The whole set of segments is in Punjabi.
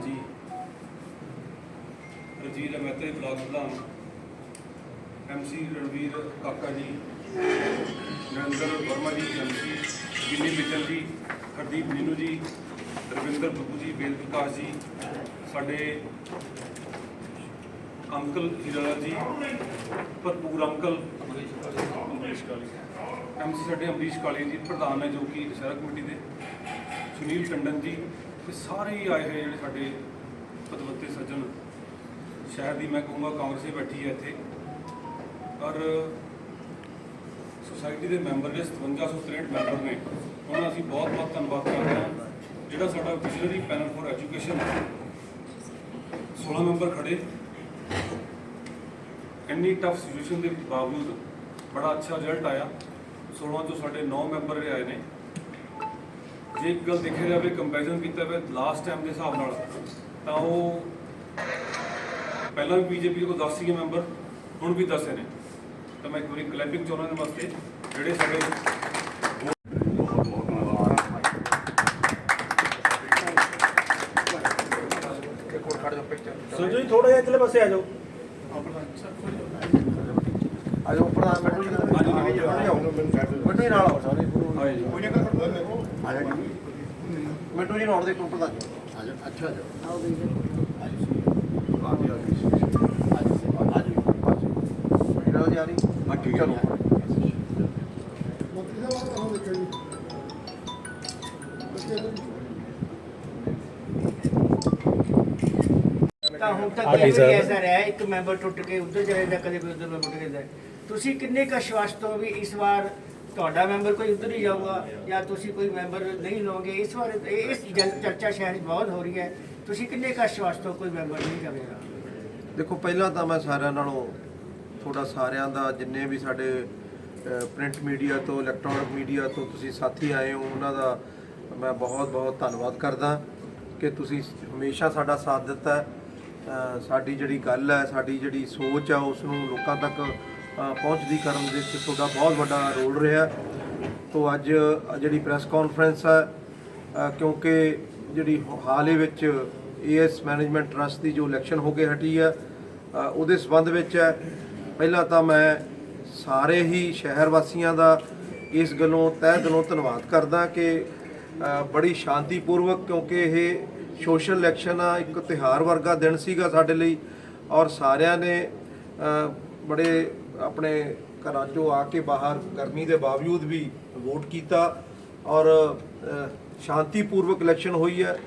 ਪ੍ਰਧਾਨ ਜੀ ਰਜੀਰ ਮਹਿਤੇ ਬਲਾਕ ਪ੍ਰਧਾਨ ਐਮਸੀ ਰਣਵੀਰ ਕਾਕਾ ਜੀ ਨਰਿੰਦਰ ਵਰਮਾ ਜੀ ਐਮਸੀ ਗਿੰਨੀ ਮਿੱਤਲ ਜੀ ਹਰਦੀਪ ਨੀਨੂ ਜੀ ਰਵਿੰਦਰ ਬੱਬੂ ਜੀ ਬੇਲ ਪ੍ਰਕਾਸ਼ ਜੀ ਸਾਡੇ ਅੰਕਲ ਹੀਰਾ ਜੀ ਭਰਪੂਰ ਅੰਕਲ ਅਮਰੀਸ਼ ਕਾਲੀ। ਐਮਸੀ ਸਾਡੇ ਅਮਰੀਸ਼ ਕਾਲੀ ਜੀ ਪ੍ਰਧਾਨ ਨੇ ਜੋ ਕਿ ਸ਼ਹਿਰ ਕਮੇਟੀ ਦੇ। ਸੁਨੀਲ ਟੰਡਨ ਜੀ ਤੇ ਸਾਰੇ ਹੀ ਆਏ ਹੋਏ ਜਿਹੜੇ ਸਾਡੇ ਪਤਵੰਤੇ ਸੱਜਣ। ਸ਼ਹਿਰ ਦੀ ਮੈਂ ਕਹੂੰਗਾ ਕਾਂਗਰਸ ਹੀ ਬੈਠੀ ਹੈ ਇੱਥੇ। ਔਰ ਸੁਸਾਇਟੀ ਦੇ ਮੈਂਬਰ ਨੇ 5763 ਮੈਂਬਰ ਨੇ, ਉਹਨਾਂ ਦਾ ਅਸੀਂ ਬਹੁਤ ਬਹੁਤ ਧੰਨਵਾਦ ਕਰਦੇ ਹਾਂ। ਜਿਹੜਾ ਸਾਡਾ visionary panel for education 16 member ਖੜੇ ਇੰਨੀ ਟਫ ਸਿਚੁਏਸ਼ਨ ਦੇ ਬਾਵਜੂਦ ਬੜਾ ਅੱਛਾ ਰਿਜ਼ਲਟ ਆਇਆ। 16 ਚੋਂ ਸਾਡੇ 9 ਮੈਂਬਰ ਆਏ ਨੇ ਜੇ ਇੱਕ ਗੱਲ ਦੇਖਿਆ ਜਾਵੇ ਕੰਪੈਰੀਜ਼ਨ ਕੀਤਾ ਜਾਵੇ ਲਾਸਟ ਟਾਈਮ ਦੇ ਹਿਸਾਬ ਨਾਲ ਤਾਂ ਉਹ ਪਹਿਲਾਂ ਵੀ ਬੀਜੇਪੀ ਕੋਲ 10 ਸੀਗੇ ਮੈਂਬਰ ਹੁਣ ਵੀ 10 ਨੇ। ਤਾਂ ਮੈਂ ਇੱਕ ਵਾਰੀ ਕਲੈਪਿੰਗ ਚਾਹੁੰਦਾ ਇਹਨਾਂ ਵਾਸਤੇ ਜਿਹੜੇ ਸਾਡੇ ਸੰਜੂ ਜੀ ਥੋੜਾ ਜਿਹਾ ਇੱਧਰਲੇ ਪਾਸੇ ਆ ਜਾਓ। ਆਜੋ ਪ੍ਰਧਾਨ ਮੈਡਮ ਜੀ ਮਿੰਟੂ ਜੀ ਨਾਲ ਆਓ ਸਾਰੇ। ਆਏ ਜੀ। ਆਓ ਆਜੋ ਇਹਨਾਂ ਦੀ ਆ ਰਹੀ ਹੈ ਤਾਂ ਹੁਣ ਤੱਕ ਹਾਂਜੀ ਇਹ ਸਰ। ਐਸਾ ਰਿਹਾ ਇੱਕ ਮੈਂਬਰ ਟੁੱਟ ਕੇ ਉੱਧਰ ਚਲੇ ਜਾਂਦਾ ਕਦੇ ਕੋਈ ਉੱਧਰ ਮੈਂਬਰ ਟੁੱਟ ਕੇ ਜਾਂਦਾ ਤੁਸੀਂ ਕਿੰਨੇ ਕੁ ਆਸ਼ਵਾਸਤ ਹੋ ਵੀ ਇਸ ਵਾਰ ਤੁਹਾਡਾ ਮੈਂਬਰ ਕੋਈ ਉੱਧਰ ਹੀ ਜਾਊਗਾ ਜਾਂ ਤੁਸੀਂ ਕੋਈ ਮੈਂਬਰ ਨਹੀਂ ਲਓਗੇ ਇਸ ਬਾਰੇ ਇਹ- ਇਸ ਜਲ- ਚਰਚਾ ਸ਼ਹਿਰ 'ਚ ਬਹੁਤ ਹੋ ਰਹੀ ਹੈ ਤੁਸੀਂ ਕਿੰਨੇ ਕੁ ਆਸ਼ਵਾਸਤ ਹੋ ਕੋਈ ਮੈਂਬਰ ਨਹੀਂ ਜਾਵੇਗਾ ਦੇਖੋ ਪਹਿਲਾਂ ਤਾਂ ਮੈਂ ਸਾਰਿਆਂ ਨਾਲੋਂ ਤੁਹਾਡਾ ਸਾਰਿਆਂ ਦਾ ਜਿੰਨੇ ਵੀ ਸਾਡੇ ਪ੍ਰਿੰਟ ਮੀਡੀਆ ਤੋਂ ਇਲੈਕਟ੍ਰੋਨਿਕ ਮੀਡੀਆ ਤੋਂ ਤੁਸੀਂ ਸਾਥੀ ਆਏ ਹੋ ਉਹਨਾਂ ਦਾ ਮੈਂ ਬਹੁਤ ਬਹੁਤ ਧੰਨਵਾਦ ਕਰਦਾ ਕਿ ਤੁਸੀਂ ਹਮੇਸ਼ਾ ਸਾਡਾ ਸਾਥ ਦਿੱਤਾ ਹੈ। ਅ, ਸਾਡੀ ਜਿਹੜੀ ਗੱਲ ਹੈ ਸਾਡੀ ਜਿਹੜੀ ਸੋਚ ਹੈ ਉਸ ਨੂੰ ਲੋਕਾਂ ਤੱਕ ਪਹੁੰਚਦੀ ਕਰਨ ਦੇ ਵਿੱਚ ਤੁਹਾਡਾ ਬਹੁਤ ਵੱਡਾ ਰੋਲ ਰਿਹਾ। ਤੋਂ ਅੱਜ ਜਿਹੜੀ ਪ੍ਰੈਸ ਕਾਨਫਰੰਸ ਹੈ ਕਿਉਂਕਿ ਜਿਹੜੀ ਹਾਲ ਹੀ ਵਿੱਚ ਏਐਸ ਮੈਨੇਜਮੈਂਟ ਟਰਸਟ ਦੀ ਜੋ ਇਲੈਕਸ਼ਨ ਹੋ ਕੇ ਹਟੀ ਹੈ ਉਹਦੇ ਸਬੰਧ ਵਿੱਚ ਹੈ। ਪਹਿਲਾਂ ਤਾਂ ਮੈਂ ਸਾਰੇ ਹੀ ਸ਼ਹਿਰ ਵਾਸੀਆਂ ਦਾ ਇਸ ਗੱਲੋਂ ਤਹਿ ਦਿਲੋਂ ਧੰਨਵਾਦ ਕਰਦਾ ਕਿ ਅ, ਬੜੀ ਸ਼ਾਂਤੀਪੂਰਵਕ ਕਿਉਂਕਿ ਇਹ ਸੋਸ਼ਲ ਇਲੈਕਸ਼ਨ ਆ ਇੱਕ ਤਿਹਾਰ ਵਰਗਾ ਦਿਨ ਸੀਗਾ ਸਾਡੇ ਲਈ ਔਰ ਸਾਰਿਆਂ ਨੇ ਬੜੇ ਆਪਣੇ ਘਰਾਂ ਚੋਂ ਆ ਕੇ ਬਾਹਰ ਗਰਮੀ ਦੇ ਬਾਵਜੂਦ ਵੀ ਵੋਟ ਕੀਤਾ ਔਰ ਅ, ਸ਼ਾਂਤੀਪੂਰਵਕ ਇਲੈਕਸ਼ਨ ਹੋਈ ਹੈ।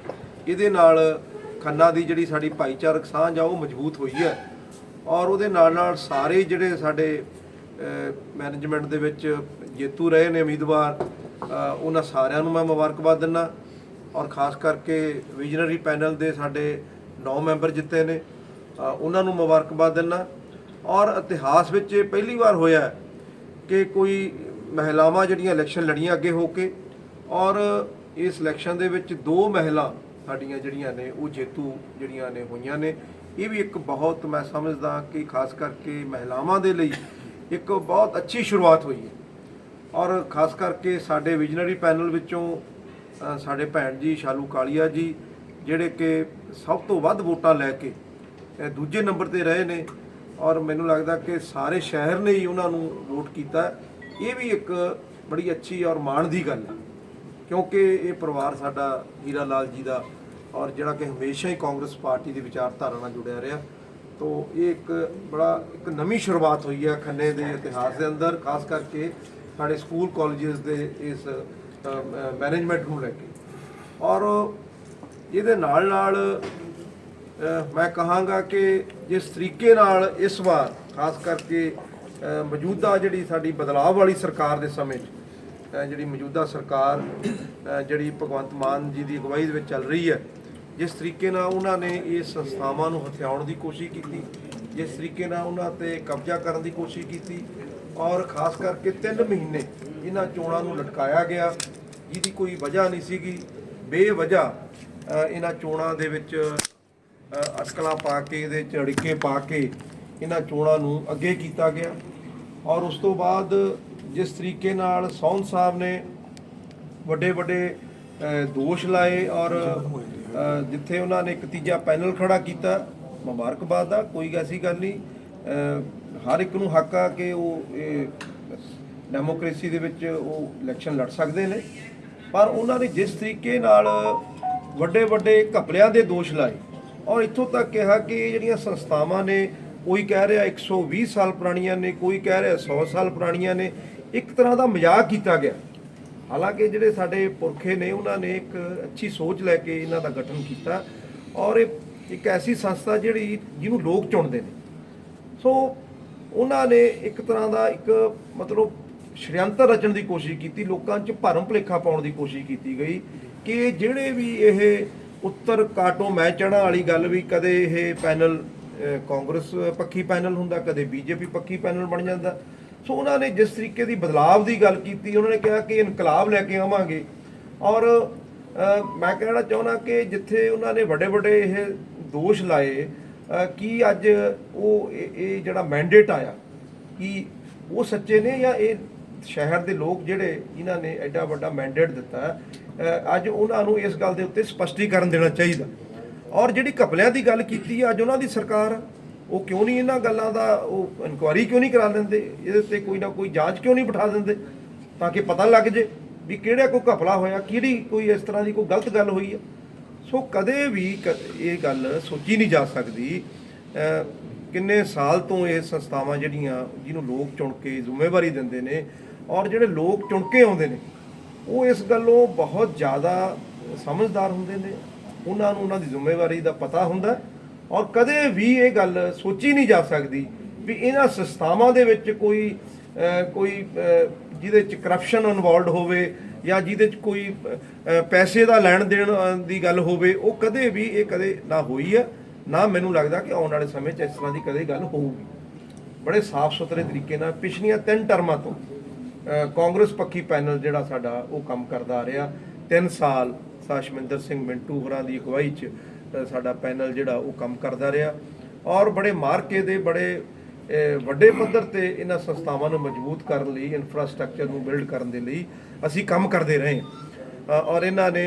ਇਹਦੇ ਨਾਲ ਖੰਨਾ ਦੀ ਜਿਹੜੀ ਸਾਡੀ ਭਾਈਚਾਰਕ ਸਾਂਝ ਆ ਉਹ ਮਜ਼ਬੂਤ ਹੋਈ ਹੈ। ਔਰ ਉਹਦੇ ਨਾਲ ਨਾਲ ਸਾਰੇ ਜਿਹੜੇ ਸਾਡੇ ਮੈਨੇਜਮੈਂਟ ਦੇ ਵਿੱਚ ਜੇਤੂ ਰਹੇ ਨੇ ਉਮੀਦਵਾਰ ਉਹਨਾਂ ਸਾਰਿਆਂ ਨੂੰ ਮੈਂ ਮੁਬਾਰਕਬਾਦ ਦਿੰਦਾ। ਔਰ ਖਾਸ ਕਰਕੇ ਵਿਜ਼ਨਰੀ ਪੈਨਲ ਦੇ ਸਾਡੇ 9 ਮੈਂਬਰ ਜਿੱਤੇ ਨੇ ਉਹਨਾਂ ਨੂੰ ਮੁਬਾਰਕਬਾਦ ਦਿੰਦਾ। ਔਰ ਇਤਿਹਾਸ ਵਿੱਚ ਇਹ ਪਹਿਲੀ ਵਾਰ ਹੋਇਆ ਕਿ ਕੋਈ ਮਹਿਲਾਵਾਂ ਜਿਹੜੀਆਂ ਇਲੈਕਸ਼ਨ ਲੜੀਆਂ ਅੱਗੇ ਹੋ ਕੇ ਔਰ ਇਸ ਇਲੈਕਸ਼ਨ ਦੇ ਵਿੱਚ ਦੋ ਮਹਿਲਾ ਸਾਡੀਆਂ ਜਿਹੜੀਆਂ ਨੇ, ਉਹ ਜੇਤੂ ਜਿਹੜੀਆਂ ਨੇ ਹੋਈਆਂ ਨੇ। ਇਹ ਵੀ ਇੱਕ ਬਹੁਤ ਮੈਂ ਸਮਝਦਾ ਕਿ ਖਾਸ ਕਰਕੇ ਮਹਿਲਾਵਾਂ ਦੇ ਲਈ ਇੱਕ ਬਹੁਤ ਅੱਛੀ ਸ਼ੁਰੂਆਤ ਹੋਈ ਹੈ। ਔਰ ਖਾਸ ਕਰਕੇ ਸਾਡੇ ਵਿਜ਼ਨਰੀ ਪੈਨਲ ਵਿੱਚੋਂ ਸਾਡੇ ਭੈਣ ਜੀ ਸ਼ਾਲੂ ਕਾਲੀਆ ਜੀ, ਜਿਹੜੇ ਕਿ ਸਭ ਤੋਂ ਵੱਧ ਵੋਟਾਂ ਲੈ ਕੇ ਦੂਜੇ ਨੰਬਰ ਤੇ ਰਹੇ ਨੇ। ਔਰ ਮੈਨੂੰ ਲੱਗਦਾ ਕਿ ਸਾਰੇ ਸ਼ਹਿਰ ਨੇ ਹੀ ਉਹਨਾਂ ਨੂੰ ਵੋਟ ਕੀਤਾ। ਇਹ ਵੀ ਇੱਕ ਬੜੀ ਅੱਛੀ ਔਰ ਮਾਣ ਦੀ ਗੱਲ ਹੈ। ਕਿਉਂਕਿ ਇਹ ਪਰਿਵਾਰ ਸਾਡਾ ਹੀਰਾ ਲਾਲ ਜੀ ਦਾ ਔਰ ਜਿਹੜਾ ਕਿ ਹਮੇਸ਼ਾ ਹੀ ਕਾਂਗਰਸ ਪਾਰਟੀ ਦੀ ਵਿਚਾਰਧਾਰਾ ਨਾਲ ਜੁੜਿਆ ਰਿਹਾ। ਤੋਂ ਇਹ ਇੱਕ ਬੜਾ ਇੱਕ ਨਵੀਂ ਸ਼ੁਰੂਆਤ ਹੋਈ ਹੈ ਖੰਨੇ ਦੇ ਇਤਿਹਾਸ ਦੇ ਅੰਦਰ, ਖਾਸ ਕਰਕੇ ਸਾਡੇ ਸਕੂਲ ਕਾਲਜਸ ਦੇ ਇਸ ਮੈਨੇਜਮੈਂਟ ਨੂੰ ਲੈ ਕੇ। ਔਰ ਇਹਦੇ ਨਾਲ ਨਾਲ ਮੈਂ ਕਹਾਂਗਾ ਕਿ ਜਿਸ ਤਰੀਕੇ ਨਾਲ ਇਸ ਵਾਰ, ਖਾਸ ਕਰਕੇ ਮੌਜੂਦਾ ਜਿਹੜੀ ਸਾਡੀ ਬਦਲਾਅ ਵਾਲੀ ਸਰਕਾਰ ਦੇ ਸਮੇਂ 'ਚ ਜਿਹੜੀ ਮੌਜੂਦਾ ਸਰਕਾਰ ਜਿਹੜੀ ਭਗਵੰਤ ਮਾਨ ਜੀ ਦੀ ਅਗਵਾਈ ਦੇ ਵਿੱਚ ਚੱਲ ਰਹੀ ਹੈ, ਜਿਸ ਤਰੀਕੇ ਨਾਲ ਉਹਨਾਂ ਨੇ ਇਹ ਸੰਸਥਾਵਾਂ ਨੂੰ ਹਥਿਆਉਣ ਦੀ ਕੋਸ਼ਿਸ਼ ਕੀਤੀ, ਜਿਸ ਤਰੀਕੇ ਨਾਲ ਉਹਨਾਂ ਤੇ ਕਬਜ਼ਾ ਕਰਨ ਦੀ ਕੋਸ਼ਿਸ਼ ਕੀਤੀ ਔਰ ਖਾਸ ਕਰਕੇ 3 ਮਹੀਨੇ ਇਹਨਾਂ ਚੋਣਾਂ ਨੂੰ ਲਟਕਾਇਆ ਗਿਆ, ਜਿਹਦੀ ਕੋਈ ਵਜ੍ਹਾ ਨਹੀਂ ਸੀਗੀ। ਬੇਵਜ੍ਹਾ ਇਹਨਾਂ ਚੋਣਾਂ ਦੇ ਵਿੱਚ ਅਟਕਲਾਂ ਪਾ ਕੇ ਇਹਦੇ ਚ ਅੜਿੱਕੇ ਪਾ ਕੇ ਇਹਨਾਂ ਚੋਣਾਂ ਨੂੰ ਅੱਗੇ ਕੀਤਾ ਗਿਆ। ਔਰ ਉਸ ਤੋਂ ਬਾਅਦ ਜਿਸ ਤਰੀਕੇ ਨਾਲ ਸੌਨ ਸਾਹਿਬ ਨੇ ਵੱਡੇ ਵੱਡੇ ਦੋਸ਼ ਲਾਏ ਔਰ ਜਿੱਥੇ ਉਹਨਾਂ ਨੇ ਇੱਕ ਤੀਜਾ ਪੈਨਲ ਖੜਾ ਕੀਤਾ, ਮੁਬਾਰਕਬਾਦ ਦਾ, ਕੋਈ ਐਸੀ ਗੱਲ ਨਹੀਂ। ਹਰ ਇੱਕ ਨੂੰ ਹੱਕ ਆ ਕਿ ਉਹ ਇਹ ਡੈਮੋਕ੍ਰੇਸੀ ਦੇ ਵਿੱਚ ਉਹ ਇਲੈਕਸ਼ਨ ਲੜ ਸਕਦੇ ਨੇ। ਪਰ ਉਹਨਾਂ ਨੇ ਜਿਸ ਤਰੀਕੇ ਨਾਲ ਵੱਡੇ ਵੱਡੇ ਘਪਲਿਆਂ ਦੇ ਦੋਸ਼ ਲਾਏ ਔਰ ਇੱਥੋਂ ਤੱਕ ਕਿਹਾ ਕਿ ਜਿਹੜੀਆਂ ਸੰਸਥਾਵਾਂ ਨੇ, ਕੋਈ ਕਹਿ ਰਿਹਾ 120 ਸਾਲ ਪੁਰਾਣੀਆਂ ਨੇ, ਕੋਈ ਕਹਿ ਰਿਹਾ 100 ਸਾਲ ਪੁਰਾਣੀਆਂ ਨੇ, ਇੱਕ ਤਰ੍ਹਾਂ ਦਾ ਮਜ਼ਾਕ ਕੀਤਾ ਗਿਆ। ਹਾਲਾਂਕਿ ਜਿਹੜੇ ਸਾਡੇ ਪੁਰਖੇ ਨੇ, ਉਹਨਾਂ ਨੇ ਇੱਕ ਅੱਛੀ ਸੋਚ ਲੈ ਕੇ ਇਹਨਾਂ ਦਾ ਗਠਨ ਕੀਤਾ ਔਰ ਇਹ ਇੱਕ ਐਸੀ ਸੰਸਥਾ ਜਿਹੜੀ ਜਿਹਨੂੰ ਲੋਕ ਚੁਣਦੇ ਨੇ। ਸੋ ਉਹਨਾਂ ਨੇ ਇੱਕ ਤਰ੍ਹਾਂ ਦਾ ਇੱਕ ਮਤਲਬ ਸ਼੍ਰਯੰਤਰ ਰਚਣ ਦੀ ਕੋਸ਼ਿਸ਼ ਕੀਤੀ, ਲੋਕਾਂ 'ਚ ਭਰਮ ਭੁਲੇਖਾ ਪਾਉਣ ਦੀ ਕੋਸ਼ਿਸ਼ ਕੀਤੀ ਗਈ ਕਿ ਜਿਹੜੇ ਵੀ ਇਹ ਉੱਤਰ ਕਾਟੋ ਮੈਂ ਚੜ੍ਹਨ ਵਾਲੀ ਗੱਲ ਵੀ ਕਦੇ ਇਹ ਪੈਨਲ ਕਾਂਗਰਸ ਪੱਖੀ ਪੈਨਲ ਹੁੰਦਾ, ਕਦੇ ਬੀਜੇਪੀ ਪੱਖੀ ਪੈਨਲ ਬਣ ਜਾਂਦਾ। ਸੋ ਉਹਨਾਂ ਨੇ ਜਿਸ ਤਰੀਕੇ ਦੀ ਬਦਲਾਵ ਦੀ ਗੱਲ ਕੀਤੀ, ਉਹਨਾਂ ਨੇ ਕਿਹਾ ਕਿ ਇਨਕਲਾਬ ਲੈ ਕੇ ਆਵਾਂਗੇ। ਔਰ ਮੈਂ ਕਹਿਣਾ ਚਾਹੁੰਦਾ ਕਿ ਜਿੱਥੇ ਉਹਨਾਂ ਨੇ ਵੱਡੇ ਵੱਡੇ ਇਹ ਦੋਸ਼ ਲਾਏ ਕਿ ਅੱਜ ਉਹ ਇਹ ਜਿਹੜਾ ਮੈਂਡੇਟ ਆਇਆ, ਕਿ ਉਹ ਸੱਚੇ ਨੇ ਜਾਂ ਇਹ ਸ਼ਹਿਰ ਦੇ ਲੋਕ ਜਿਹੜੇ ਇਹਨਾਂ ਨੇ ਐਡਾ ਵੱਡਾ ਮੈਂਡੇਟ ਦਿੱਤਾ? ਅੱਜ ਉਹਨਾਂ ਨੂੰ ਇਸ ਗੱਲ ਦੇ ਉੱਤੇ ਸਪਸ਼ਟੀਕਰਨ ਦੇਣਾ ਚਾਹੀਦਾ। ਔਰ ਜਿਹੜੀ ਘਪਲਿਆਂ ਦੀ ਗੱਲ ਕੀਤੀ ਹੈ, ਅੱਜ ਉਹਨਾਂ ਦੀ ਸਰਕਾਰ ਉਹ ਕਿਉਂ ਨਹੀਂ ਇਹਨਾਂ ਗੱਲਾਂ ਦਾ ਉਹ ਇਨਕੁਆਇਰੀ ਕਿਉਂ ਨਹੀਂ ਕਰਾ ਦਿੰਦੇ? ਇਹਦੇ ਉੱਤੇ ਕੋਈ ਨਾ ਕੋਈ ਜਾਂਚ ਕਿਉਂ ਨਹੀਂ ਬਿਠਾ ਦਿੰਦੇ? ਤਾਂ ਕਿ ਪਤਾ ਲੱਗ ਜੇ ਵੀ ਕਿਹੜਾ ਕੋਈ ਘਪਲਾ ਹੋਇਆ ਕਿਹੜੀ ਕੋਈ ਇਸ ਤਰ੍ਹਾਂ ਦੀ ਕੋਈ ਗਲਤ ਗੱਲ ਹੋਈ ਹੈ ਸੋ ਕਦੇ ਵੀ ਕ- ਇਹ ਗੱਲ ਸੋਚੀ ਨਹੀਂ ਜਾ ਸਕਦੀ। ਕਿੰਨੇ ਸਾਲ ਤੋਂ ਇਹ ਸੰਸਥਾਵਾਂ ਜਿਹੜੀਆਂ ਜਿਹਨੂੰ ਲੋਕ ਚੁਣ ਕੇ ਜ਼ਿੰਮੇਵਾਰੀ ਦਿੰਦੇ ਨੇ ਔਰ ਜਿਹੜੇ ਲੋਕ ਚੁਣ ਕੇ ਆਉਂਦੇ ਨੇ ਉਹ ਇਸ ਗੱਲੋਂ ਬਹੁਤ ਜ਼ਿਆਦਾ ਸਮਝਦਾਰ ਹੁੰਦੇ ਨੇ। ਉਹਨਾਂ ਨੂੰ ਉਹਨਾਂ ਦੀ ਜ਼ਿੰਮੇਵਾਰੀ ਦਾ ਪਤਾ ਹੁੰਦਾ ਔਰ ਕਦੇ ਵੀ ਇਹ ਗੱਲ ਸੋਚੀ ਨਹੀਂ ਜਾ ਸਕਦੀ ਵੀ ਇਹਨਾਂ ਸੰਸਥਾਵਾਂ ਦੇ ਵਿੱਚ ਕੋਈ ਕੋਈ ਜਿਹਦੇ ਚ ਕਰਪਸ਼ਨ ਇਨਵੋਲਡ ਹੋਵੇ ਜਾਂ ਜਿਹਦੇ ਚ ਕੋਈ ਪੈਸੇ ਦਾ ਲੈਣ ਦੇਣ ਦੀ ਗੱਲ ਹੋਵੇ, ਉਹ ਕਦੇ ਵੀ ਇਹ ਕਦੇ ਨਾ ਹੋਈ ਹੈ, ਨਾ ਮੈਨੂੰ ਲੱਗਦਾ ਕਿ ਆਉਣ ਵਾਲੇ ਸਮੇਂ 'ਚ ਇਸ ਤਰ੍ਹਾਂ ਦੀ ਕਦੇ ਗੱਲ ਹੋਊਗੀ। ਬੜੇ ਸਾਫ਼ ਸੁਥਰੇ ਤਰੀਕੇ ਨਾਲ ਪਿਛਲੀਆਂ ਤਿੰਨ ਟਰਮਾਂ ਤੋਂ ਕਾਂਗਰਸ ਪੱਖੀ ਪੈਨਲ ਜਿਹੜਾ ਸਾਡਾ ਉਹ ਕੰਮ ਕਰਦਾ ਆ ਰਿਹਾ। 3 ਸਾਲ ਸਾਸ਼ਮਿੰਦਰ ਸਿੰਘ ਮਿੰਟੂ ਹੋਰਾਂ ਦੀ ਅਗਵਾਈ 'ਚ ਸਾਡਾ ਪੈਨਲ ਜਿਹੜਾ ਉਹ ਕੰਮ ਕਰਦਾ ਰਿਹਾ। ਔਰ ਬੜੇ ਮਾਰਕੇ ਦੇ, ਬੜੇ ਵੱਡੇ ਪੱਧਰ ਤੇ ਇਹਨਾਂ ਸੰਸਥਾਵਾਂ ਨੂੰ ਮਜ਼ਬੂਤ ਕਰਨ ਲਈ ਇਨਫਰਾਸਟ੍ਰਕਚਰ ਨੂੰ ਬਿਲਡ ਕਰਨ ਦੇ ਲਈ ਅਸੀਂ ਕੰਮ ਕਰਦੇ ਰਹੇ। ਹਾਂ ਔਰ ਇਹਨਾਂ ਨੇ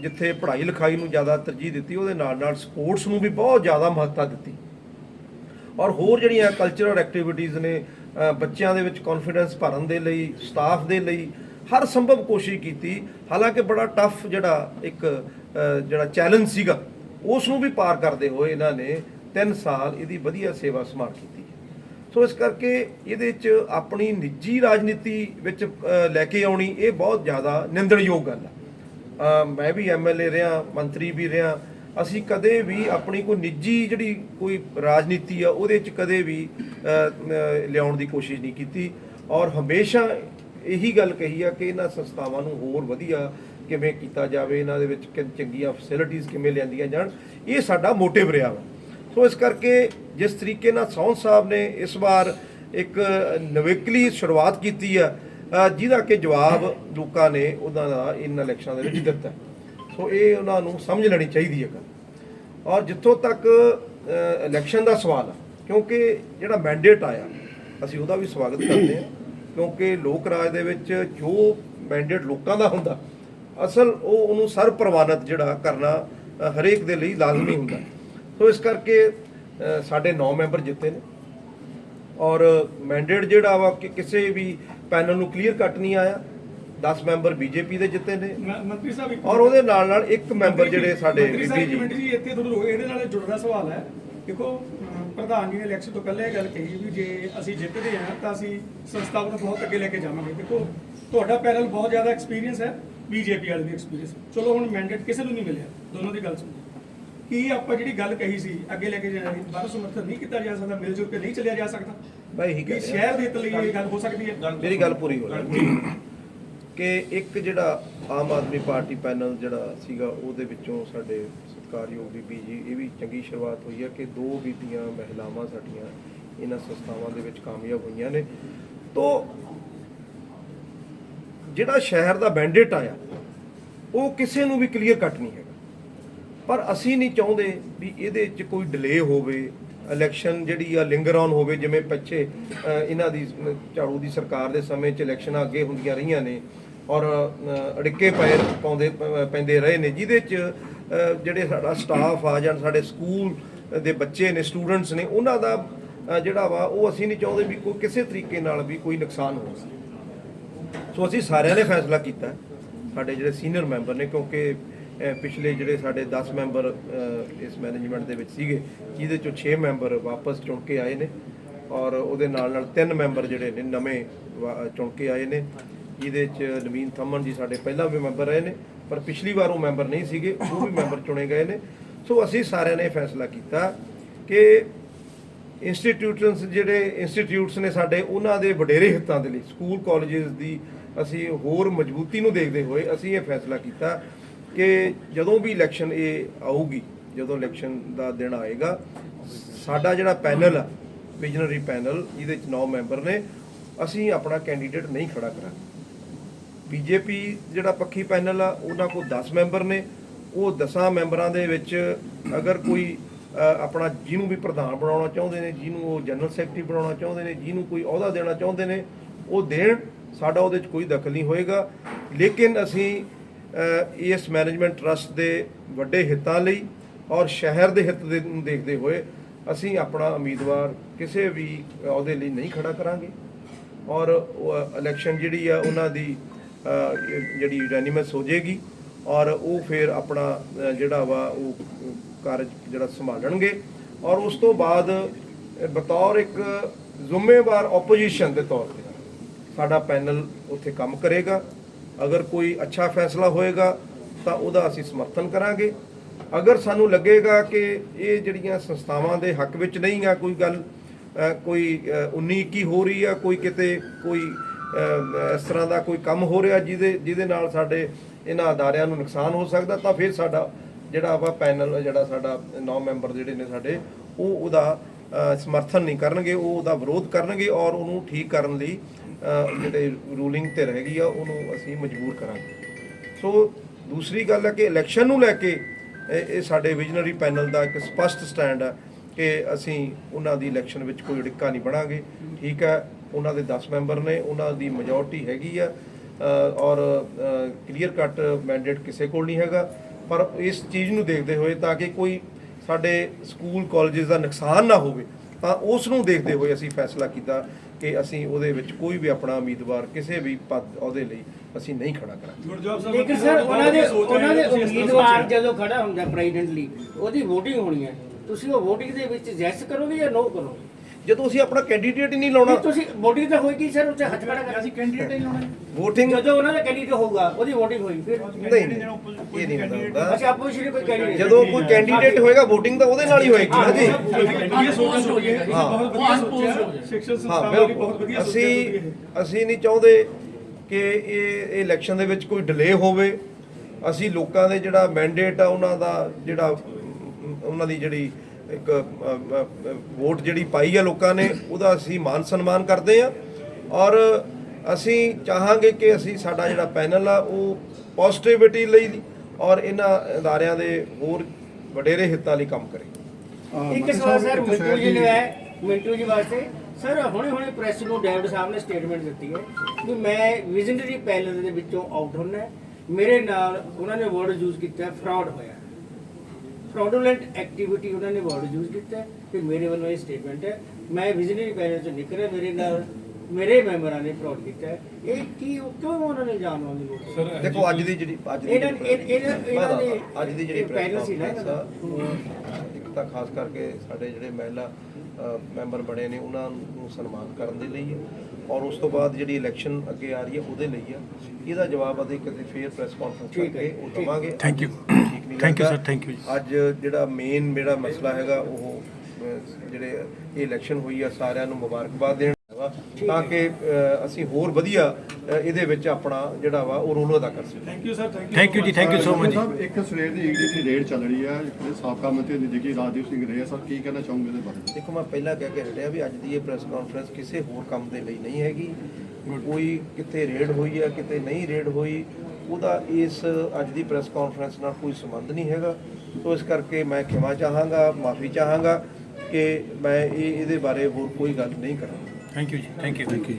ਜਿੱਥੇ ਪੜ੍ਹਾਈ ਲਿਖਾਈ ਨੂੰ ਜ਼ਿਆਦਾ ਤਰਜੀਹ ਦਿੱਤੀ, ਉਹਦੇ ਨਾਲ ਨਾਲ ਸਪੋਰਟਸ ਨੂੰ ਵੀ ਬਹੁਤ ਜ਼ਿਆਦਾ ਮਹੱਤਤਾ ਦਿੱਤੀ। ਔਰ ਹੋਰ ਜਿਹੜੀਆਂ ਕਲਚਰਲ ਐਕਟੀਵਿਟੀਜ਼ ਨੇ ਬੱਚਿਆਂ ਦੇ ਵਿੱਚ ਕੌਨਫੀਡੈਂਸ ਭਰਨ ਦੇ ਲਈ ਸਟਾਫ ਦੇ ਲਈ ਹਰ ਸੰਭਵ ਕੋਸ਼ਿਸ਼ ਕੀਤੀ। ਹਾਲਾਂਕਿ ਬੜਾ ਟਫ ਜਿਹੜਾ ਇੱਕ ਜਿਹੜਾ ਚੈਲੰਜ ਸੀਗਾ ਉਸ ਨੂੰ ਵੀ ਪਾਰ ਕਰਦੇ ਹੋਏ ਇਹਨਾਂ ਨੇ 3 ਸਾਲ ਇਹਦੀ ਵਧੀਆ ਸੇਵਾ ਸੰਭਾਲ ਕੀਤੀ। ਸੋ ਇਸ ਕਰਕੇ ਇਹਦੇ 'ਚ ਆਪਣੀ ਨਿੱਜੀ ਰਾਜਨੀਤੀ ਵਿੱਚ ਲੈ ਕੇ ਆਉਣੀ ਇਹ ਬਹੁਤ ਜ਼ਿਆਦਾ ਨਿੰਦਣਯੋਗ ਗੱਲ ਆ। ਮੈਂ ਵੀ ਐਮਐਲਏ ਰਿਹਾ, ਮੰਤਰੀ ਵੀ ਰਿਹਾ ਅਸੀਂ ਕਦੇ ਵੀ ਆਪਣੀ ਕੋਈ ਨਿੱਜੀ ਜਿਹੜੀ ਕੋਈ ਰਾਜਨੀਤੀ ਆ, ਉਹਦੇ 'ਚ ਕਦੇ ਵੀ ਲਿਆਉਣ ਦੀ ਕੋਸ਼ਿਸ਼ ਨਹੀਂ ਕੀਤੀ। ਔਰ ਹਮੇਸ਼ਾ ਇਹੀ ਗੱਲ ਕਹੀ ਆ ਕਿ ਇਹਨਾਂ ਸੰਸਥਾਵਾਂ ਨੂੰ ਹੋਰ ਵਧੀਆ ਕਿਵੇਂ ਕੀਤਾ ਜਾਵੇ, ਇਹਨਾਂ ਦੇ ਵਿੱਚ ਚੰਗੀਆਂ ਫੈਸਿਲਿਟੀਆਂ ਕਿਵੇਂ ਲਿਆਂਦੀਆਂ ਜਾਣ, ਇਹ ਸਾਡਾ ਮੋਟਿਵ ਰਿਹਾ ਵਾ। ਸੋ ਇਸ ਕਰਕੇ ਜਿਸ ਤਰੀਕੇ ਨਾਲ ਸੌਂਦ ਸਾਹਿਬ ਨੇ ਇਸ ਵਾਰ ਇੱਕ ਨਵੇਕਲੀ ਸ਼ੁਰੂਆਤ ਕੀਤੀ ਆ ਜਿਹਦਾ ਕਿ ਜਵਾਬ ਲੋਕਾਂ ਨੇ ਉਹਨਾਂ ਦਾ ਇਨ ਇਲੈਕਸ਼ਨਾਂ ਦੇ ਵਿੱਚ ਦਿੱਤਾ। ਸੋ ਇਹ ਉਹਨਾਂ ਨੂੰ ਸਮਝ ਲੈਣੀ ਚਾਹੀਦੀ ਹੈ ਗੱਲ। ਔਰ ਜਿੱਥੋਂ ਤੱਕ ਇਲੈਕਸ਼ਨ ਦਾ ਸਵਾਲ ਆ, ਕਿਉਂਕਿ ਜਿਹੜਾ ਮੈਂਡੇਟ ਆਇਆ, ਅਸੀਂ ਉਹਦਾ ਵੀ ਸਵਾਗਤ ਕਰਦੇ ਹਾਂ, ਕਿਉਂਕਿ ਲੋਕ ਰਾਜ ਦੇ ਵਿੱਚ ਜੋ ਮੈਂਡੇਟ ਲੋਕਾਂ ਦਾ ਹੁੰਦਾ, ਅਸਲ ਉਹ ਉਹਨੂੰ ਸਰ ਪ੍ਰਵਾਨਿਤ ਜਿਹੜਾ ਕਰਨਾ ਹਰੇਕ ਦੇ ਲਈ ਲਾਜ਼ਮੀ ਹੁੰਦਾ। ਸੋ ਇਸ ਕਰਕੇ ਸਾਡੇ 9 ਮੈਂਬਰ ਜਿੱਤੇ ਨੇ। ਔਰ ਮੈਂਡੇਟ ਜਿਹੜਾ ਵਾ ਕਿ ਕਿਸੇ ਵੀ ਪੈਨਲ ਨੂੰ ਕਲੀਅਰ ਕੱਟ ਨਹੀਂ ਆਇਆ 10 ਮੈਂਬਰ ਬੀਜੇਪੀ ਦੇ ਜਿੱਤੇ ਨੇ। ਮੰਤਰੀ ਸਾਹਿਬ ਇੱਕ ਔਰ ਉਹਦੇ ਨਾਲ ਨਾਲ ਇੱਕ ਮੈਂਬਰ ਜਿਹੜੇ ਸਾਡੇ ਮੰਤਰੀ ਸਾਹਿਬ ਜੀ। ਜੀ ਇੱਥੇ ਤੁਹਾਨੂੰ ਇਹਦੇ ਨਾਲ ਜੁੜਦਾ ਸਵਾਲ ਹੈ। ਦੇਖੋ ਪ੍ਰਧਾਨ ਜੀ ਨੇ ਇਲੈਕਸ਼ਨ ਤੋਂ ਪਹਿਲਾਂ ਇਹ ਗੱਲ ਕਹੀ ਵੀ ਜੇ ਅਸੀਂ ਜਿੱਤਦੇ ਹਾਂ ਤਾਂ ਅਸੀਂ ਸੰਸਥਾ ਨੂੰ ਬਹੁਤ ਅੱਗੇ ਲੈ ਕੇ ਜਾਵਾਂਗੇ। ਦੇਖੋ ਤੁਹਾਡਾ ਪੈਨਲ ਬਹੁਤ ਜ਼ਿਆਦਾ ਐਕਸਪੀਰੀਅੰਸ ਹੈ ਬੀਜੇਪੀ ਵਾਲੇ ਦੀ ਐਕਸਪੀਰੀਅੰਸ ਚਲੋ ਹੁਣ ਮੈਂਡੇਟ ਕਿਸੇ ਨੂੰ ਨਹੀਂ ਮਿਲਿਆ। ਦੋਨੋਂ ਦੀ ਗੱਲ ਸੁਣੋ। ਕੀ ਆਪਾਂ ਜਿਹੜੀ ਗੱਲ ਕਹੀ ਸੀ ਅੱਗੇ ਲੈ ਕੇ ਜਾਣਾ ਹੈ ਬਾਰੇ ਸਮਰਥਨ ਨਹੀਂ ਕੀਤਾ ਜਾ ਸਕਦਾ ਮਿਲ ਜੁਲ ਕੇ ਨਹੀਂ ਚੱਲਿਆ ਜਾ ਸਕਦਾ? ਕੀ ਰਿਹਾ। ਸ਼ਹਿਰ ਦੇ ਲਈ ਇਹ ਗੱਲ ਹੋ ਸਕਦੀ ਹੈ। ਮੇਰੀ ਗੱਲ ਪੂਰੀ ਹੋ ਰਹੀ ਕਿ ਇੱਕ ਜਿਹੜਾ ਆਮ ਆਦਮੀ ਪਾਰਟੀ ਪੈਨਲ ਜਿਹੜਾ ਸੀਗਾ, ਉਹਦੇ ਵਿੱਚੋਂ ਸਾਡੇ ਸਤਿਕਾਰਯੋਗ ਬੀਬੀ ਜੀ, ਇਹ ਵੀ ਚੰਗੀ ਸ਼ੁਰੂਆਤ ਹੋਈ ਹੈ ਕਿ ਦੋ ਬੀਬੀਆਂ ਮਹਿਲਾਵਾਂ ਸਾਡੀਆਂ ਇਹਨਾਂ ਸੰਸਥਾਵਾਂ ਦੇ ਵਿੱਚ ਕਾਮਯਾਬ ਹੋਈਆਂ ਨੇ। ਤੋਂ ਜਿਹੜਾ ਸ਼ਹਿਰ ਦਾ ਬੈਂਡਿਟ ਆਇਆ, ਉਹ ਕਿਸੇ ਨੂੰ ਵੀ ਕਲੀਅਰ ਕੱਟ ਨਹੀਂ ਹੈਗਾ। ਪਰ ਅਸੀਂ ਨਹੀਂ ਚਾਹੁੰਦੇ ਵੀ ਇਹਦੇ 'ਚ ਕੋਈ ਡਿਲੇ ਹੋਵੇ ਇਲੈਕਸ਼ਨ ਜਿਹੜੀ ਆ ਲਿੰਗਰ ਔਨ ਹੋਵੇ, ਜਿਵੇਂ ਪਿੱਛੇ ਇਹਨਾਂ ਦੀ ਝਾੜੂ ਦੀ ਸਰਕਾਰ ਦੇ ਸਮੇਂ 'ਚ ਇਲੈਕਸ਼ਨਾਂ ਅੱਗੇ ਹੁੰਦੀਆਂ ਰਹੀਆਂ ਨੇ। ਔਰ ਅੜਿੱਕੇ ਪਏ ਪਾਉਂਦੇ ਪੈਂਦੇ ਰਹੇ ਨੇ, ਜਿਹਦੇ 'ਚ ਜਿਹੜੇ ਸਾਡਾ ਸਟਾਫ ਆ ਜਾਂ ਸਾਡੇ ਸਕੂਲ ਦੇ ਬੱਚੇ ਨੇ ਸਟੂਡੈਂਟਸ ਨੇ, ਉਹਨਾਂ ਦਾ ਜਿਹੜਾ ਵਾ, ਉਹ ਅਸੀਂ ਨਹੀਂ ਚਾਹੁੰਦੇ ਵੀ ਕੋਈ ਕਿਸੇ ਤਰੀਕੇ ਨਾਲ ਵੀ ਕੋਈ ਨੁਕਸਾਨ ਹੋ ਸੋ ਅਸੀਂ ਸਾਰਿਆਂ ਨੇ ਫੈਸਲਾ ਕੀਤਾ, ਸਾਡੇ ਜਿਹੜੇ ਸੀਨੀਅਰ ਮੈਂਬਰ ਨੇ, ਕਿਉਂਕਿ ਪਿਛਲੇ ਜਿਹੜੇ ਸਾਡੇ 10 ਮੈਂਬਰ ਇਸ ਮੈਨੇਜਮੈਂਟ ਦੇ ਵਿੱਚ ਸੀਗੇ, ਜਿਹਦੇ ਚੋਂ 6 ਮੈਂਬਰ ਵਾਪਸ ਚੁਣ ਕੇ ਆਏ ਨੇ ਔਰ ਉਹਦੇ ਨਾਲ ਨਾਲ ਤਿੰਨ ਮੈਂਬਰ ਜਿਹੜੇ ਨੇ ਨਵੇਂ ਵਾ- ਚੁਣ ਕੇ ਆਏ ਨੇ। ਜਿਹਦੇ ਚ ਨਵੀਨ ਥੰਮਨ ਜੀ ਸਾਡੇ ਪਹਿਲਾਂ ਵੀ ਮੈਂਬਰ ਰਹੇ ਨੇ, ਪਰ ਪਿਛਲੀ ਵਾਰ ਉਹ ਮੈਂਬਰ ਨਹੀਂ ਸੀਗੇ, ਉਹ ਵੀ ਮੈਂਬਰ ਚੁਣੇ ਗਏ ਨੇ। ਸੋ ਅਸੀਂ ਸਾਰਿਆਂ ਨੇ ਫੈਸਲਾ ਕੀਤਾ ਕਿ ਇੰਸਟੀਟਿਊਟਸ ਜਿਹੜੇ ਇੰਸਟੀਟਿਊਟਸ ਨੇ ਸਾਡੇ, ਉਹਨਾਂ ਦੇ ਵਡੇਰੇ ਹਿੱਤਾਂ ਦੇ ਲਈ ਸਕੂਲ ਕਾਲਜਸ ਦੀ ਅਸੀਂ ਹੋਰ ਮਜ਼ਬੂਤੀ ਨੂੰ ਦੇਖਦੇ ਹੋਏ ਅਸੀਂ ਇਹ ਫੈਸਲਾ ਕੀਤਾ ਕਿ ਜਦੋਂ ਵੀ ਇਲੈਕਸ਼ਨ ਇਹ ਆਊਗੀ, ਜਦੋਂ ਇਲੈਕਸ਼ਨ ਦਾ ਦਿਨ ਆਏਗਾ, ਸਾਡਾ ਜਿਹੜਾ ਪੈਨਲ ਆ ਵਿਜਨਰੀ ਪੈਨਲ ਜਿਹਦੇ ਚ 9 ਮੈਂਬਰ ਨੇ, ਅਸੀਂ ਆਪਣਾ ਕੈਂਡੀਡੇਟ ਨਹੀਂ ਖੜਾ ਕਰਾਂਗੇ। ਬੀਜੇਪੀ ਜਿਹੜਾ ਪੱਖੀ ਪੈਨਲ ਆ, ਉਹਨਾਂ ਕੋਲ 10 ਮੈਂਬਰ ਨੇ। ਉਹ 10 ਮੈਂਬਰਾਂ ਦੇ ਵਿੱਚ ਅਗਰ ਕੋਈ ਆਪਣਾ ਜਿਹਨੂੰ ਵੀ ਪ੍ਰਧਾਨ ਬਣਾਉਣਾ ਚਾਹੁੰਦੇ ਨੇ, ਜਿਹਨੂੰ ਉਹ ਜਨਰਲ ਸੈਕਟਰੀ ਬਣਾਉਣਾ ਚਾਹੁੰਦੇ ਨੇ, ਜਿਹਨੂੰ ਕੋਈ ਅਹੁਦਾ ਦੇਣਾ ਚਾਹੁੰਦੇ ਨੇ, ਉਹ ਦੇਣ, ਸਾਡਾ ਉਹਦੇ 'ਚ ਕੋਈ ਦਖਲ ਨਹੀਂ ਹੋਏਗਾ। ਲੇਕਿਨ ਅਸੀਂ ਇਸ ਮੈਨੇਜਮੈਂਟ ਟਰਸਟ ਦੇ ਵੱਡੇ ਹਿੱਤਾਂ ਲਈ ਔਰ ਸ਼ਹਿਰ ਦੇ ਹਿੱਤ ਦੇ ਨੂੰ ਦੇਖਦੇ ਹੋਏ ਅਸੀਂ ਆਪਣਾ ਉਮੀਦਵਾਰ ਕਿਸੇ ਵੀ ਅਹੁਦੇ ਲਈ ਨਹੀਂ ਖੜਾ ਕਰਾਂਗੇ। ਔਰ ਇਲੈਕਸ਼ਨ ਜਿਹੜੀ ਆ, ਉਹਨਾਂ ਦੀ ਜਿਹੜੀ ਯੂਨੈਨਿਮਸ ਹੋ ਜਾਏਗੀ ਔਰ ਉਹ ਫਿਰ ਆਪਣਾ ਜਿਹੜਾ ਵਾ, ਉਹ ਕਾਰਜ ਜਿਹੜਾ ਸੰਭਾਲਣਗੇ। ਔਰ ਉਸ ਤੋਂ ਬਾਅਦ ਬਤੌਰ ਇੱਕ ਜ਼ਿੰਮੇਵਾਰ ਆਪੋਜੀਸ਼ਨ ਦੇ ਤੌਰ ਤੇ ਸਾਡਾ ਪੈਨਲ ਉੱਥੇ ਕੰਮ ਕਰੇਗਾ। ਅਗਰ ਕੋਈ ਅੱਛਾ ਫੈਸਲਾ ਹੋਏਗਾ ਤਾਂ ਉਹਦਾ ਅਸੀਂ ਸਮਰਥਨ ਕਰਾਂਗੇ। ਅਗਰ ਸਾਨੂੰ ਲੱਗੇਗਾ ਕਿ ਇਹ ਜਿਹੜੀਆਂ ਸੰਸਥਾਵਾਂ ਦੇ ਹੱਕ ਵਿੱਚ ਨਹੀਂ ਆ ਕੋਈ ਗੱਲ ਕੋਈ ਅ, 19 21 ਹੋ ਰਹੀ ਆ ਕੋਈ ਕਿਤੇ ਕੋਈ ਇਸ ਤਰ੍ਹਾਂ ਦਾ ਕੋਈ ਕੰਮ ਹੋ ਰਿਹਾ ਜਿਹਦੇ ਜਿਹਦੇ ਨਾਲ ਸਾਡੇ ਇਹਨਾਂ ਅਦਾਰਿਆਂ ਨੂੰ ਨੁਕਸਾਨ ਹੋ ਸਕਦਾ ਤਾਂ ਫਿਰ ਸਾਡਾ ਜਿਹੜਾ ਆਪਾਂ ਪੈਨਲ ਜਿਹੜਾ ਸਾਡਾ 9 ਮੈਂਬਰ ਜਿਹੜੇ ਨੇ ਸਾਡੇ ਉਹ ਉਹਦਾ ਸਮਰਥਨ ਨਹੀਂ ਕਰਨਗੇ ਉਹ ਉਹਦਾ ਵਿਰੋਧ ਕਰਨਗੇ ਔਰ ਉਹਨੂੰ ਠੀਕ ਕਰਨ ਲਈ ਜਿਹੜੇ ਰੂਲਿੰਗ ਤੇ ਰਹੇਗੀ ਆ, ਉਹਨੂੰ ਅਸੀਂ ਮਜਬੂਰ ਕਰਾਂਗੇ। ਸੋ ਦੂਸਰੀ ਗੱਲ ਹੈ ਕਿ ਇਲੈਕਸ਼ਨ ਨੂੰ ਲੈ ਕੇ, ਇਹ ਸਾਡੇ ਵਿਜ਼ਨਰੀ ਪੈਨਲ ਦਾ ਇੱਕ ਸਪਸ਼ਟ ਸਟੈਂਡ ਹੈ ਕਿ ਅਸੀਂ ਉਹਨਾਂ ਦੀ ਇਲੈਕਸ਼ਨ ਵਿੱਚ ਕੋਈ ਅੜਿੱਕਾ ਨਹੀਂ ਬਣਾਂਗੇ। ਠੀਕ ਹੈ ਉਹਨਾਂ ਦੇ 10 ਮੈਂਬਰ ਨੇ, ਉਹਨਾਂ ਦੀ ਮੈਜੋਰਟੀ ਹੈਗੀ ਆ ਔਰ ਕਲੀਅਰ ਕੱਟ ਮੈਂਡੇਟ ਕਿਸੇ ਕੋਲ ਨਹੀਂ ਹੈਗਾ। ਪਰ ਇਸ ਚੀਜ਼ ਨੂੰ ਦੇਖਦੇ ਹੋਏ ਤਾਂ ਕਿ ਕੋਈ ਸਾਡੇ ਸਕੂਲ ਕਾਲਜਸ ਦਾ ਨੁਕਸਾਨ ਨਾ ਹੋਵੇ ਤਾਂ ਉਸ ਨੂੰ ਦੇਖਦੇ ਹੋਏ ਅਸੀਂ ਫੈਸਲਾ ਕੀਤਾ ਕਿ ਅਸੀਂ ਉਹਦੇ ਵਿੱਚ ਕੋਈ ਵੀ ਆਪਣਾ ਉਮੀਦਵਾਰ ਕਿਸੇ ਵੀ ਪਦ ਅਹੁਦੇ ਲਈ ਅਸੀਂ ਨਹੀਂ ਖੜਾ ਕਰਾਂਗੇ। ਸਾਹਿਬ ਲੇਕਿਨ ਸਰ ਉਹਨਾਂ ਦੇ ਉਹਨਾਂ ਦੇ ਉਮੀਦਵਾਰ ਜਦੋਂ ਖੜਾ ਹੁੰਦਾ ਪ੍ਰੈਜ਼ੀਡੈਂਟ ਲਈ ਉਹਦੀ VOTING ਹੋਣੀ ਹੈ। ਤੁਸੀਂ ਉਹ VOTING ਦੇ ਵਿੱਚ ਯੈਸ ਕਰੋਗੇ ਜਾਂ ਨੋ ਕਰੋਗੇ? ਜਦੋਂ ਅਸੀਂ ਆਪਣਾ ਕੈਂਡੀਡੇਟ ਹੀ ਨਹੀਂ ਲਾਉਣਾ ਨਹੀਂ ਤੁਸੀਂ VOTING ਤਾਂ ਹੋਏਗੀ ਸਰ ਉੱਥੇ ਹੱਥ ਖੜਾ ਕਰ ਅਸੀਂ ਕੈਂਡੀਡੇਟ ਹੀ ਲਾਉਣਾ VOTING ਜਦੋਂ ਉਹਨਾਂ ਦਾ ਕੈਂਡੀਡੇਟ ਹੋਊਗਾ ਉਹਦੀ VOTING ਹੋਈ ਫਿਰ ਨਹੀਂ ਨਹੀਂ, ਇਹ ਨਹੀਂ ਹੁੰਦਾ ਅੱਛਾ ਆਪੋਜੀਸ਼ਨ ਕੋਈ ਕੈਂਡੀਡੇਟ ਜਦੋਂ ਕੋਈ ਕੈਂਡੀਡੇਟ ਹੋਏਗਾ VOTING ਤਾਂ ਉਹਦੇ ਨਾਲ ਹੀ ਹੋਏਗੀ ਨਾ ਜੀ ਵਧੀਆ ਸੋਚ ਸੋਚੀਏ ਹਾਂ। ਬਹੁਤ ਵਧੀਆ ਸੋਚਿਆ ਸਿੱਖਿਆ ਹਾਂ ਸੰਸਥਾਵਾਂ ਦੀ ਬਹੁਤ ਬਿਲਕੁਲ ਵਧੀਆ ਸੋਚ ਅਸੀਂ ਅਸੀਂ ਨਹੀਂ ਚਾਹੁੰਦੇ ਕਿ ਇਹ ਇਲੈਕਸ਼ਨ ਦੇ ਵਿੱਚ ਕੋਈ ਡਿਲੇ ਹੋਵੇ ਅਸੀਂ ਲੋਕਾਂ ਦੇ ਜਿਹੜਾ ਮੈਂਡੇਟ ਆ ਉਹਨਾਂ ਦਾ ਜਿਹੜਾ ਉਹਨਾਂ ਦੀ ਜਿਹੜੀ ਇੱਕ ਵੋਟ ਜਿਹੜੀ ਪਾਈ ਆ ਲੋਕਾਂ ਨੇ ਉਹਦਾ ਅਸੀਂ ਮਾਨ ਸਨਮਾਨ ਕਰਦੇ ਆ। ਔਰ ਅਸੀਂ ਚਾਹਾਂਗੇ ਕਿ ਅਸੀਂ ਸਾਡਾ ਜਿਹੜਾ ਪੈਨਲ ਆ ਉਹ ਪੋਜ਼ਿਟਿਵਿਟੀ ਲਈ ਔਰ ਇਹਨਾਂ ਅਦਾਰਿਆਂ ਦੇ ਹੋਰ ਵਡੇਰੇ ਹਿੱਤਾਂ ਲਈ ਕੰਮ ਕਰੇ। ਇੱਕ ਸਵਾਲ ਸਰ ਮਿੰਟੂ ਜੀ ਨੇ ਹੈ ਮਿੰਟੂ ਜੀ ਵਾਸਤੇ। ਸਰ ਹੁਣੇ ਹੁਣੇ ਪ੍ਰੈਸ ਨੂੰ ਡੈਵਿਡ ਸਾਹਿਬ ਨੇ ਸਟੇਟਮੈਂਟ ਦਿੱਤੀ ਹੈ ਕਿ ਮੈਂ ਵਿਜ਼ਨਰੀ ਪੈਨਲ ਦੇ ਵਿੱਚੋਂ ਆਊਟ ਹੋਣਾ ਹੈ। ਮੇਰੇ ਨਾਲ ਉਹਨਾਂ ਨੇ ਵਰਡ ਯੂਜ਼ ਕੀਤਾ ਹੈ ਫਰਾਡ ਹੋਇਆ। ਫਰਾਡੂਲੈਂਟ ਐਕਟੀਵਿਟੀ ਉਹਨਾਂ ਨੇ ਵਰਡ ਯੂਜ਼ ਕੀਤਾ ਹੈ ਕਿ ਮੇਰੇ ਵੱਲੋਂ ਇਹ ਸਟੇਟਮੈਂਟ ਹੈ ਮੈਂ ਵਿਜ਼ਨਰੀ ਪੈਨਲ ਤੋਂ ਨਿਕਲਿਆ ਮੇਰੇ ਨਾਲ ਮੇਰੇ ਮੈਂਬਰਾਂ ਨੇ ਫਰਾਡ ਕੀਤਾ ਹੈ ਇਹ ਕੀ ਕਿਉਂ ਉਹਨਾਂ ਨੇ ਜਾਣ ਵਾਲੀ ਲੋਕ ਸਰ ਦੇਖੋ ਅੱਜ ਦੀ ਜਿਹੜੀ ਅੱਜ ਦੀ ਇਹਨਾਂ- ਇਹਨਾਂ- ਦੇ- ਅੱਜ ਦੀ ਜਿਹੜੀ ਪਹਿਲਾਂ ਸੀ ਨਾ ਦਾ। ਉਹ ਇੱਕ ਤਾਂ ਖਾਸ ਕਰਕੇ ਸਾਡੇ ਜਿਹੜੇ ਮਹਿਲਾ ਮੈਂਬਰ ਬਣੇ ਨੇ ਉਹਨਾਂ ਨੂੰ ਸਨਮਾਨ ਕਰਨ ਦੇ ਲਈ ਹੈ ਔਰ ਉਸ ਤੋਂ ਬਾਅਦ ਜਿਹੜੀ ਇਲੈਕਸ਼ਨ ਅੱਗੇ ਆ ਰਹੀ ਹੈ ਉਹਦੇ ਲਈ ਆ ਇਹਦਾ ਜਵਾਬ ਅਸੀਂ ਕਿਸੇ ਫੇਰ ਪ੍ਰੈਸ ਕਾਨਫਰੰਸ ਕਰਕੇ ਉਹ। ਦਵਾਂਗੇ Thank you. ਨਹੀਂ Thank you, sir. Thank you. ਅੱਜ ਜਿਹੜਾ ਮੇਨ ਜਿਹੜਾ ਮਸਲਾ ਹੈਗਾ ਉਹ ਜਿਹੜੇ ਇਹ ਇਲੈਕਸ਼ਨ ਹੋਈ ਆ ਸਾਰਿਆਂ ਨੂੰ ਮੁਬਾਰਕਬਾਦ ਦੇਣ ਵਾ ਤਾਂ ਕਿ ਅਸੀਂ ਹੋਰ ਵਧੀਆ ਇਹਦੇ ਵਿੱਚ ਆਪਣਾ ਜਿਹੜਾ ਵਾ ਉਹ ਰੋਲ ਅਦਾ ਕਰ ਸਕੀਏ। Thank you sir thank you ਜੀ ਥੈਂਕ ਯੂ ਸੋ ਮਚ ਜੀ. ਸਾਹਿਬ ਇੱਕ ਸਵੇਰ ਦੀ ਜਿਹੜੀ ਰੇਡ ਚੱਲ ਰਹੀ ਹੈ ਜਿਹੜੇ ਸਾਬਕਾ ਮੰਤਰੀ ਨਿੱਜੀ ਰਾਜਦੀਪ ਸਿੰਘ ਰਹੇ ਆ ਸਰ ਕੀ ਕਹਿਣਾ ਚਾਹੋਗੇ ਇਹਦੇ ਬਾਰੇ? ਦੇਖੋ ਮੈਂ ਪਹਿਲਾਂ ਕਹਿ ਕੇ ਹਟਿਆ ਵੀ ਅੱਜ ਦੀ ਇਹ ਪ੍ਰੈਸ ਕਾਨਫਰੰਸ ਕਿਸੇ ਹੋਰ ਕੰਮ ਦੇ ਲਈ ਨਹੀਂ ਹੈਗੀ। ਕੋਈ ਕਿਤੇ ਰੇਡ ਹੋਈ ਹੈ ਕਿਤੇ ਨਹੀਂ ਰੇਡ ਹੋਈ ਉਹਦਾ ਇਸ ਅੱਜ ਦੀ ਪ੍ਰੈਸ ਕਾਨਫਰੰਸ ਨਾਲ ਕੋਈ ਸੰਬੰਧ ਨਹੀਂ ਹੈਗਾ। ਸੋ ਇਸ ਕਰਕੇ ਮੈਂ ਖਿਮਾ ਚਾਹਾਂਗਾ, ਮਾਫੀ ਚਾਹਾਂਗਾ ਕਿ ਮੈਂ ਇਹ ਇਹਦੇ ਬਾਰੇ ਹੋਰ ਕੋਈ ਗੱਲ ਨਹੀਂ ਕਰਾਂਗਾ। ਥੈਂਕ ਯੂ ਜੀ ਥੈਂਕ ਯੂ ਥੈਂਕ ਯੂ